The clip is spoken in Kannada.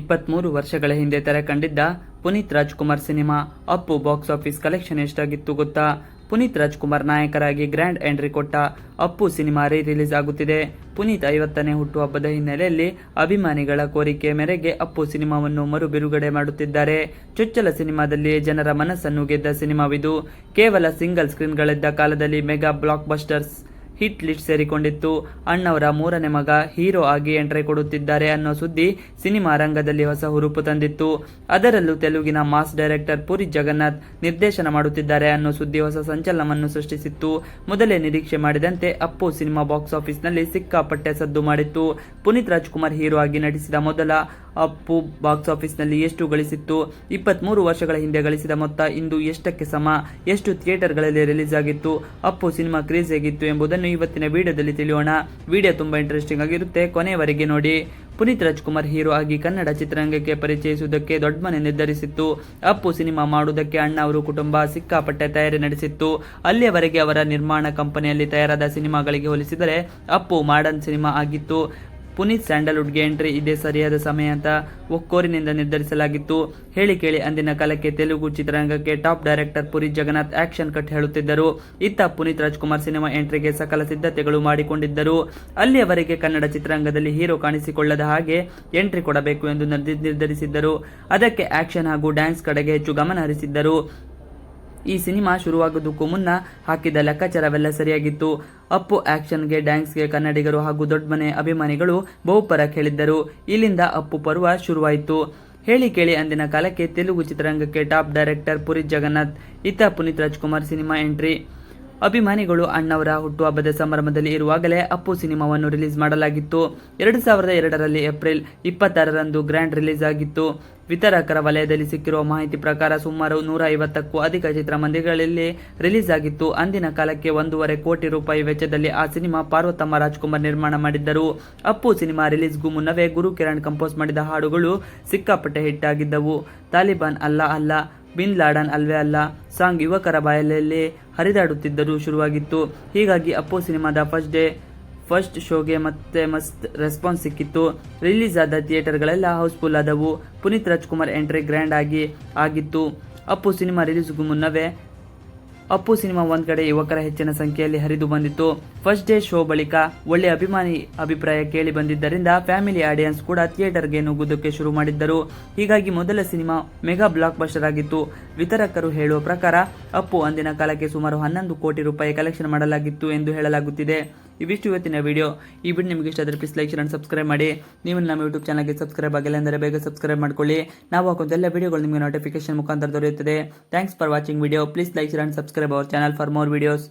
ಇಪ್ಪತ್ಮೂರು ವರ್ಷಗಳ ಹಿಂದೆ ತೆರೆ ಕಂಡಿದ್ದ Puneeth Rajkumar cinema Appu box office collection ಎಷ್ಟಾಗಿತ್ತು ಗೊತ್ತಾ? ಪುನೀತ್ ರಾಜ್ಕುಮಾರ್ ನಾಯಕರಾಗಿ ಗ್ರ್ಯಾಂಡ್ ಎಂಟ್ರಿ ಕೊಟ್ಟ ಅಪ್ಪು ಸಿನಿಮಾ ರೀ ರಿಲೀಸ್ ಆಗುತ್ತಿದೆ. ಪುನೀತ್ ಐವತ್ತನೇ ಹುಟ್ಟುಹಬ್ಬದ ಹಿನ್ನೆಲೆಯಲ್ಲಿ ಅಭಿಮಾನಿಗಳ ಕೋರಿಕೆ ಮೇರೆಗೆ ಅಪ್ಪು ಸಿನಿಮಾವನ್ನು ಮರು ಬಿಡುಗಡೆ ಮಾಡುತ್ತಿದ್ದಾರೆ. ಚೊಚ್ಚಲ ಸಿನಿಮಾದಲ್ಲಿ ಜನರ ಮನಸ್ಸನ್ನು ಗೆದ್ದ ಸಿನಿಮಾವಿದು. ಕೇವಲ ಸಿಂಗಲ್ ಸ್ಕ್ರೀನ್ಗಳಿದ್ದ ಕಾಲದಲ್ಲಿ mega block busters hit list ಸೇರಿಕೊಂಡಿತ್ತು. ಅಣ್ಣವರ ಮೂರನೇ ಮಗ ಹೀರೋ ಆಗಿ ಎಂಟ್ರಿ ಕೊಡುತ್ತಿದ್ದಾರೆ ಅನ್ನೋ ಸುದ್ದಿ ಸಿನಿಮಾ ರಂಗದಲ್ಲಿ ಹೊಸ ಹುರುಪು ತಂದಿತ್ತು. ಅದರಲ್ಲೂ ತೆಲುಗಿನ ಮಾಸ್ ಡೈರೆಕ್ಟರ್ ಪುರಿ ಜಗನ್ನಾಥ್ ನಿರ್ದೇಶನ ಮಾಡುತ್ತಿದ್ದಾರೆ ಅನ್ನೋ ಸುದ್ದಿ ಹೊಸ ಸಂಚಲನವನ್ನು ಸೃಷ್ಟಿಸಿತ್ತು. ಮೊದಲೇ ನಿರೀಕ್ಷೆ ಮಾಡಿದಂತೆ ಅಪ್ಪು ಸಿನಿಮಾ ಬಾಕ್ಸ್ ಆಫೀಸ್ನಲ್ಲಿ ಸಿಕ್ಕಾಪಟ್ಟೆ ಸದ್ದು ಮಾಡಿತ್ತು. ಪುನೀತ್ ರಾಜ್ಕುಮಾರ್ ಹೀರೋ ಆಗಿ ನಟಿಸಿದ ಮೊದಲ ಅಪ್ಪು ಬಾಕ್ಸ್ ಆಫೀಸ್ನಲ್ಲಿ ಎಷ್ಟು ಗಳಿಸಿತ್ತು? ಇಪ್ಪತ್ಮೂರು ವರ್ಷಗಳ ಹಿಂದೆ ಗಳಿಸಿದ ಮೊತ್ತ ಇಂದು ಎಷ್ಟಕ್ಕೆ ಸಮ? ಎಷ್ಟು ಥಿಯೇಟರ್ಗಳಲ್ಲಿ ರಿಲೀಸ್ ಆಗಿತ್ತು? ಅಪ್ಪು ಸಿನಿಮಾ ಕ್ರೇಜ್ ಆಗಿತ್ತು ಎಂಬುದನ್ನು ಇವತ್ತಿನ ವಿಡಿಯೋದಲ್ಲಿ ತಿಳಿಯೋಣ. ವಿಡಿಯೋ ತುಂಬಾ ಇಂಟ್ರೆಸ್ಟಿಂಗ್ ಆಗಿರುತ್ತೆ, ಕೊನೆಯವರೆಗೆ ನೋಡಿ. ಪುನೀತ್ ರಾಜ್ಕುಮಾರ್ ಹೀರೋ ಆಗಿ ಕನ್ನಡ ಚಿತ್ರರಂಗಕ್ಕೆ ಪರಿಚಯಿಸುವುದಕ್ಕೆ ದೊಡ್ಡ ಮನೆ ನಿರ್ಧರಿಸಿತ್ತು. ಅಪ್ಪು ಸಿನಿಮಾ ಮಾಡುವುದಕ್ಕೆ ಅಣ್ಣ ಅವರು ಕುಟುಂಬ ಸಿಕ್ಕಾಪಟ್ಟೆ ತಯಾರಿ ನಡೆಸಿತ್ತು. ಅಲ್ಲಿಯವರೆಗೆ ಅವರ ನಿರ್ಮಾಣ ಕಂಪನಿಯಲ್ಲಿ ತಯಾರಾದ ಸಿನಿಮಾಗಳಿಗೆ ಹೋಲಿಸಿದರೆ ಅಪ್ಪು ಮಾಡರ್ನ್ ಸಿನಿಮಾ ಆಗಿತ್ತು. ಪುನೀತ್ ಸ್ಯಾಂಡಲ್ವುಡ್ಗೆ ಎಂಟ್ರಿ ಇದೇ ಸರಿಯಾದ ಸಮಯ ಅಂತ ಒಕ್ಕೋರಿನಿಂದ ನಿರ್ಧರಿಸಲಾಗಿತ್ತು. ಹೇಳಿ ಕೇಳಿ ಅಂದಿನ ಕಾಲಕ್ಕೆ ತೆಲುಗು ಚಿತ್ರರಂಗಕ್ಕೆ top director Puri Jagannath action cut ಹೇಳುತ್ತಿದ್ದರು. ಇತ್ತ ಪುನೀತ್ ರಾಜ್ಕುಮಾರ್ ಸಿನಿಮಾ ಎಂಟ್ರಿಗೆ ಸಕಲ ಸಿದ್ಧತೆಗಳು ಮಾಡಿಕೊಂಡಿದ್ದರು. ಅಲ್ಲಿಯವರೆಗೆ ಕನ್ನಡ ಚಿತ್ರರಂಗದಲ್ಲಿ ಹೀರೋ ಕಾಣಿಸಿಕೊಳ್ಳದ ಹಾಗೆ ಎಂಟ್ರಿ ಕೊಡಬೇಕು ಎಂದು ನಿರ್ಧಿ- ನಿರ್ಧರಿಸಿದ್ದರು. ಅದಕ್ಕೆ ಆಕ್ಷನ್ ಹಾಗೂ ಡ್ಯಾನ್ಸ್ ಕಡೆಗೆ ಹೆಚ್ಚು ಗಮನ ಹರಿಸಿದ್ದರು. ಈ ಸಿನಿಮಾ ಶುರುವಾಗೋದಕ್ಕೂ ಮುನ್ನ ಹಾಕಿದ ಲೆಕ್ಕಾಚಾರವೆಲ್ಲ ಸರಿಯಾಗಿತ್ತು. ಅಪ್ಪು ಆಕ್ಷನ್ಗೆ, ಡ್ಯಾನ್ಸ್ಗೆ ಕನ್ನಡಿಗರು ಹಾಗೂ ದೊಡ್ಡಮನೆ ಅಭಿಮಾನಿಗಳು ಬಹುಪರ ಕೇಳಿದ್ದರು. ಇಲ್ಲಿಂದ ಅಪ್ಪು ಪರ್ವ ಶುರುವಾಯಿತು. ಹೇಳಿ ಕೇಳಿ ಅಂದಿನ ಕಾಲಕ್ಕೆ ತೆಲುಗು ಚಿತ್ರರಂಗಕ್ಕೆ ಟಾಪ್ ಡೈರೆಕ್ಟರ್ ಪುರಿ ಜಗನ್ನಾಥ್, ಇತ್ತ ಪುನೀತ್ ರಾಜ್ಕುಮಾರ್ ಸಿನಿಮಾ ಎಂಟ್ರಿ. ಅಭಿಮಾನಿಗಳು ಅಣ್ಣವರ ಹುಟ್ಟುಹಬ್ಬದ ಸಮಾರಂಭದಲ್ಲಿ ಇರುವಾಗಲೇ ಅಪ್ಪು ಸಿನಿಮಾವನ್ನು ರಿಲೀಸ್ ಮಾಡಲಾಗಿತ್ತು. ಎರಡು ಸಾವಿರದ ಎರಡರಲ್ಲಿ ಏಪ್ರಿಲ್ ಇಪ್ಪತ್ತಾರರಂದು ಗ್ರ್ಯಾಂಡ್ ರಿಲೀಸ್ ಆಗಿತ್ತು. ವಿತರಕರ ವಲಯದಲ್ಲಿ ಸಿಕ್ಕಿರುವ ಮಾಹಿತಿ ಪ್ರಕಾರ ಸುಮಾರು ನೂರ ಐವತ್ತಕ್ಕೂ ಅಧಿಕ ಚಿತ್ರಮಂದಿರಗಳಲ್ಲಿ ರಿಲೀಸ್ ಆಗಿತ್ತು. ಅಂದಿನ ಕಾಲಕ್ಕೆ ಒಂದೂವರೆ ಕೋಟಿ ರೂಪಾಯಿ ವೆಚ್ಚದಲ್ಲಿ ಆ ಸಿನಿಮಾ ಪಾರ್ವತಮ್ಮ ರಾಜ್ಕುಮಾರ್ ನಿರ್ಮಾಣ ಮಾಡಿದ್ದರು. ಅಪ್ಪು ಸಿನಿಮಾ ರಿಲೀಸ್ಗೂ ಮುನ್ನವೇ ಗುರು ಕಿರಣ್ ಕಂಪೋಸ್ ಮಾಡಿದ ಹಾಡುಗಳು ಸಿಕ್ಕಾಪಟ್ಟೆ ಹಿಟ್ ಆಗಿದ್ದವು. ತಾಲಿಬಾನ್ ಅಲ್ಲ ಅಲ್ಲ ಬಿನ್ ಲಾಡನ್ ಅಲ್ವೇ ಅಲ್ಲ, ಸಾಂಗ್ ಯುವಕರ ಬಾಯಲ್ಲೇ ಹರಿದಾಡುತ್ತಿದ್ದರೂ ಶುರುವಾಗಿತ್ತು. ಹೀಗಾಗಿ ಅಪ್ಪು ಸಿನಿಮಾದ ಫಸ್ಟ್ ಡೇ ಫಸ್ಟ್ ಶೋಗೆ ಮತ್ತೆ ಮಸ್ತ್ ರೆಸ್ಪಾನ್ಸ್ ಸಿಕ್ಕಿತ್ತು. ರಿಲೀಸ್ ಆದ ಥಿಯೇಟರ್ಗಳೆಲ್ಲ ಹೌಸ್ಫುಲ್ ಆದವು. ಪುನೀತ್ ರಾಜ್ಕುಮಾರ್ ಎಂಟ್ರಿ ಗ್ರ್ಯಾಂಡ್ ಆಗಿ, ಆಗಿತ್ತು. ಅಪ್ಪು ಸಿನಿಮಾ ರಿಲೀಸ್ಗೂ ಮುನ್ನವೇ ಅಪ್ಪು ಸಿನಿಮಾ ಒಂದ್ ಕಡೆ ಯುವಕರ ಹೆಚ್ಚಿನ ಸಂಖ್ಯೆಯಲ್ಲಿ ಹರಿದು ಬಂದಿತ್ತು. ಫಸ್ಟ್ ಡೇ ಶೋ ಬಳಿಕ ಒಳ್ಳೆ ಅಭಿಮಾನಿ ಅಭಿಪ್ರಾಯ ಕೇಳಿ ಬಂದಿದ್ದರಿಂದ ಫ್ಯಾಮಿಲಿ ಆಡಿಯನ್ಸ್ ಕೂಡ ಥಿಯೇಟರ್ಗೆ ನುಗ್ಗುವುದಕ್ಕೆ ಶುರು ಮಾಡಿದ್ದರು. ಹೀಗಾಗಿ ಮೊದಲ ಸಿನಿಮಾ ಮೆಗಾ ಬ್ಲಾಕ್ ಬಸ್ಟರ್ ಆಗಿತ್ತು. ವಿತರಕರು ಹೇಳುವ ಪ್ರಕಾರ ಅಪ್ಪು, ಅಂದಿನ ಕಾಲಕ್ಕೆ ಸುಮಾರು ಹನ್ನೊಂದು ಕೋಟಿ ರೂಪಾಯಿ ಕಲೆಕ್ಷನ್ ಮಾಡಲಾಗಿತ್ತು ಎಂದು ಹೇಳಲಾಗುತ್ತಿದೆ. ಇವಿಷ್ಟು ಇವತ್ತಿನ ವಿಡಿಯೋ ಈ ವಿಡಿಯೋ ನಿಮಗೆ ಇಷ್ಟ ಆದರೆ ಪ್ಲೀಸ್ ಲೈಕ್ ಶೇರ್ ಸಬ್ಸ್ಕ್ರೈಬ್ ಮಾಡಿ. ನೀವು ನಮ್ಮ ಯೂಟ್ಯೂಬ್ ಚಾನಲ್ಗೆ ಸಬ್ಸ್ಕ್ರೈಬ್ ಆಗಿಲ್ಲ ಅಂದರೆ ಬೇಗ ಸಬ್ಸ್ಕ್ರೈಬ್ ಮಾಡ್ಕೊಳ್ಳಿ. ನಾವು ಹಾಕೋದೆಲ್ಲ ವಿಡಿಯೋಗಳು ನಿಮಗೆ ನೋಟಿಫಿಕೇಶನ್ ಮುಖಾಂತರ ದೊರೆಯುತ್ತದೆ. Thanks for watching video please like share and subscribe our channel for more videos